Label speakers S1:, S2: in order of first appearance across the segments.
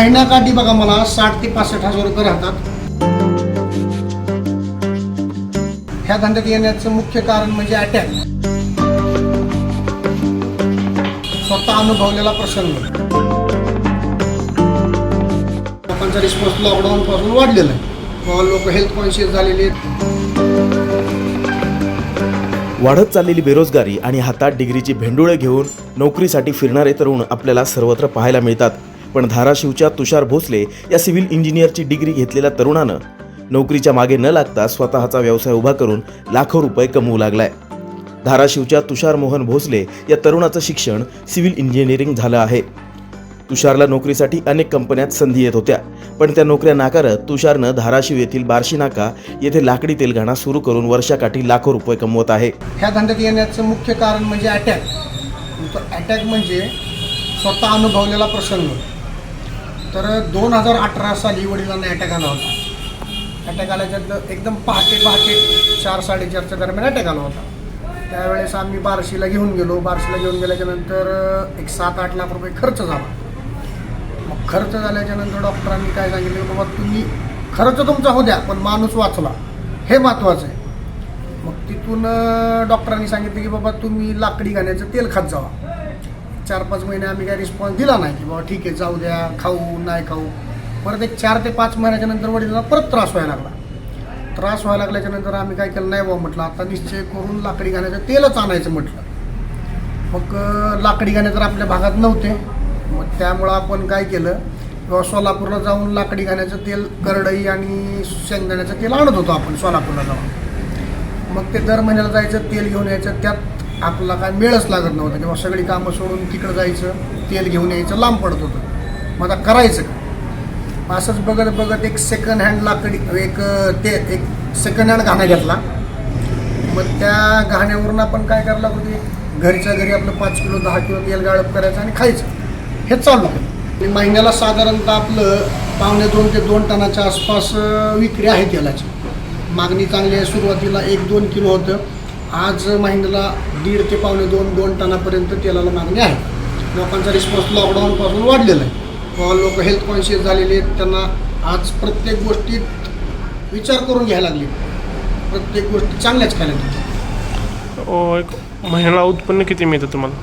S1: महिना काठी बघा मला साठ ते पासष्ट हजार रुपये राहतात. ह्या धंद्यात येण्याचं मुख्य कारण म्हणजे अटॅक स्वतः अनुभवलेला प्रसंग. लोकांचा रिस्पॉन्स लॉकडाऊन पासून वाढलेला आहे. लोक हेल्थ कॉन्शियस झालेले आहेत.
S2: वाढत चाललेली बेरोजगारी आणि हातात डिग्रीची भेंडुळे घेऊन नोकरीसाठी फिरणारे तरुण आपल्याला सर्वत्र पाहायला मिळतात. पण धाराशिवच्या तुषार भोसले या सिव्हिल इंजिनियरची डिग्री घेतलेल्या तरुणानं नोकरीच्या मागे न लागता स्वतःचा व्यवसाय उभा करून लाखो रुपये कमवू लागलाय. धाराशिवच्या तुषार मोहन भोसले या तरुणाचं शिक्षण सिव्हिल इंजिनिअरिंग झालं आहे. तुषारला नोकरीसाठी अनेक कंपन्यात संधी येत होत्या पण त्या नोकऱ्या नाकारत तुषारनं धाराशिव येथील बार्शी नाका येथे लाकडी तेलघाणा सुरू करून वर्षाकाठी लाखो रुपये कमवत आहे.
S1: ह्या धंद्यात येण्याचं मुख्य कारण म्हणजे अटॅक. अटॅक म्हणजे स्वतः अनुभवलेला प्रसंग. तर दोन हजार अठरा साली वडिलांना अटॅक आला होता. अटॅक आल्याच्या एकदम पहाटे पहाटे चार साडेचारच्या दरम्यान अटॅक आला होता. त्यावेळेस आम्ही बार्शीला घेऊन गेलो. बार्शीला घेऊन गेल्याच्यानंतर एक सात आठ लाख रुपये खर्च झाला. मग खर्च झाल्याच्यानंतर डॉक्टरांनी काय सांगितलं? बाबा तुम्ही खर्च तुमचा होऊ द्या पण माणूस वाचला. हे महत्त्वाचं आहे. मग तिथून डॉक्टरांनी सांगितलं की बाबा तुम्ही लाकडी घाण्याचं तेल खात जावा. चार पाच महिने आम्ही काही रिस्पॉन्स दिला नाही की बाबा ठीक आहे जाऊ द्या खाऊ नाही खाऊ. परत एक चार ते पाच महिन्याच्या नंतर वडिलांना परत त्रास व्हायला लागला. त्रास व्हायला लागल्याच्या नंतर आम्ही काय केलं नाही बाबा म्हटलं आता निश्चय करून लाकडी घाण्याचं तेलच आणायचं म्हटलं. मग लाकडी घाणे तर आपल्या भागात नव्हते. मग त्यामुळं आपण काय केलं किंवा सोलापूरला जाऊन लाकडी घाण्याचं तेल करडई आणि शेंगदाण्याचं तेल आणत होतो आपण सोलापूरला जाऊन. मग ते दर महिन्याला जायचं तेल घेऊन यायचं त्यात आपला काय मेळच लागत नव्हता. किंवा सगळी कामं सोडून तिकडं जायचं तेल घेऊन यायचं लांब पडत होतं. मग आता करायचं का? असंच बघत बघत एक सेकंड हँड लाकडी एक ते एक सेकंड हँड घाणा घेतला. मग त्या घाण्यावरून आपण काय करायला होते घरच्या घरी आपलं पाच किलो दहा किलो तेल गाळप करायचं आणि खायचं. हे चालू आहे आणि महिन्याला साधारणतः आपलं पावणे दोन ते दोन टनाच्या आसपास विक्री आहे तेलाची. मागणी चांगली आहे. सुरुवातीला एक दोन किलो होतं. आज महिन्याला दीड ते पावणे दोन दोन टनापर्यंत तेलाला मागणी आहे. लोकांचा रिस्पॉन्स लॉकडाऊनपासून वाढलेला आहे. किंवा लोक हेल्थ कॉन्शियस झालेले आहेत. त्यांना आज प्रत्येक गोष्टीत विचार करून घ्यायला लागले. प्रत्येक गोष्टी चांगल्याच खायला लागतात
S3: ओ, एक महिन्याला उत्पन्न किती मिळतं तुम्हाला?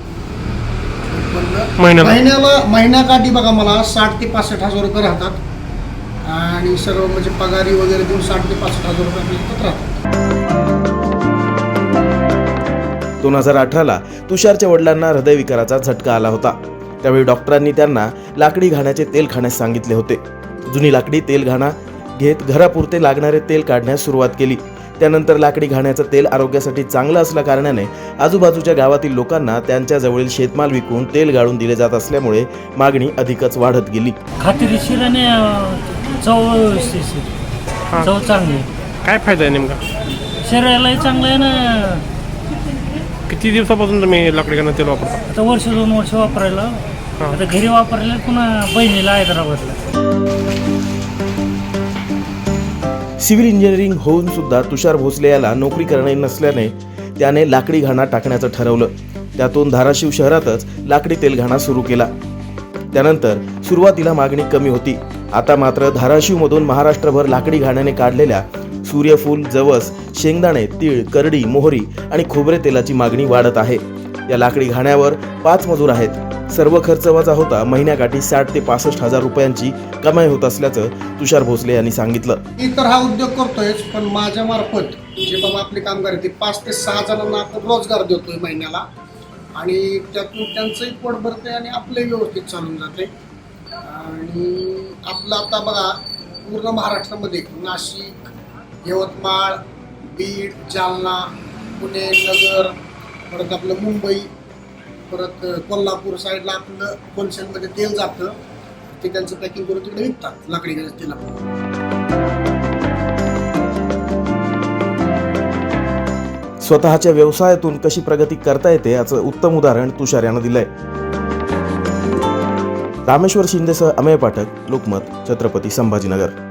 S3: महिन्याला?
S1: महिन्याला महिन्याकाठी बघा मला साठ ते पासष्ट हजार रुपये राहतात. आणि सर्व म्हणजे पगारी वगैरे देऊन साठ ते पासष्ट हजार रुपये राहतात.
S2: दोन हजार अठराला तुषारच्या वडिलांना हृदयविकाराचा झटका आला होता. त्यावेळी डॉक्टरांनी त्यांना लाकडी घाण्याचे तेल खाण्यास सांगितले होते. जुनी लाकडी तेल घाणा घेत घरापुरते लागणारे तेल काढण्यास सुरुवात केली. त्यानंतर लाकडी घाण्याचं तेल आरोग्यासाठी चांगलं असल्या कारणाने आजूबाजूच्या गावातील लोकांना त्यांच्या जवळील शेतमाल विकून तेल गाळून दिले जात असल्यामुळे मागणी अधिकच वाढत गेली.
S4: खात्रीशीर आणि चव व्यवस्थित. चव चांगली.
S3: काय फायदा आहे नेमका?
S4: शरीरालाही चांगलं आहे ना.
S3: किती दिवसापासून तुम्ही लाकडी घाणं तेल वापरता?
S4: आता वर्ष दोन वर्ष वापरायला.
S3: हा.
S4: आता घरी वापरायला पुन्हा बहिणीला हैदराबादला.
S2: सिव्हिल इंजिनिअरिंग होऊन सुद्धा तुषार भोसले याला नोकरी करणे नसल्याने त्याने लाकडी घाणा टाकण्याचं ठरवलं. त्यातून धाराशिव शहरातच लाकडी तेलघाणा सुरू केला. त्यानंतर सुरुवातीला मागणी कमी होती. आता मात्र धाराशिवमधून महाराष्ट्रभर लाकडी घाण्याने काढलेल्या सूर्यफूल जवस शेंगदाणे तीळ करडी मोहरी आणि खोबरे तेलाची मागणी वाढत आहे. या लाकडी घाण्यावर पाच मजूर आहेत. सर्व खर्च वजा होता महिन्याकाठी साठ ते पासष्ट हजार रुपयांची कमाई होत असल्याचं तुषार भोसले यांनी सांगितलं.
S1: मी तर हा उद्योग करतोय पण माझ्या मार्फत जे बाबा आपले कामगार आहेत ते पाच ते सहा जणांना आपण रोजगार देतोय महिन्याला. आणि त्यातून त्यांचंही पोट भरते आणि आपलंही व्यवस्थित चालून जाते आणि आपलं आता बघा पूर्ण महाराष्ट्रामध्ये नाशिक यवतमाळ बीड जालना पुणे नगर परत आपलं मुंबई परत कोल्हापूर साईडला आपलं कोलशनमध्ये तेल जातं. ते त्यांचं पॅकिंग करून तिकडे विकतात लाकडी गॅस तेला
S2: स्वतःच्या व्यवसायातून कशी प्रगती करता येते याचं उत्तम उदाहरण तुषार यानं दिलंय. रामेश्वर शिंदेसह अमेय पाठक लोकमत छत्रपती संभाजीनगर.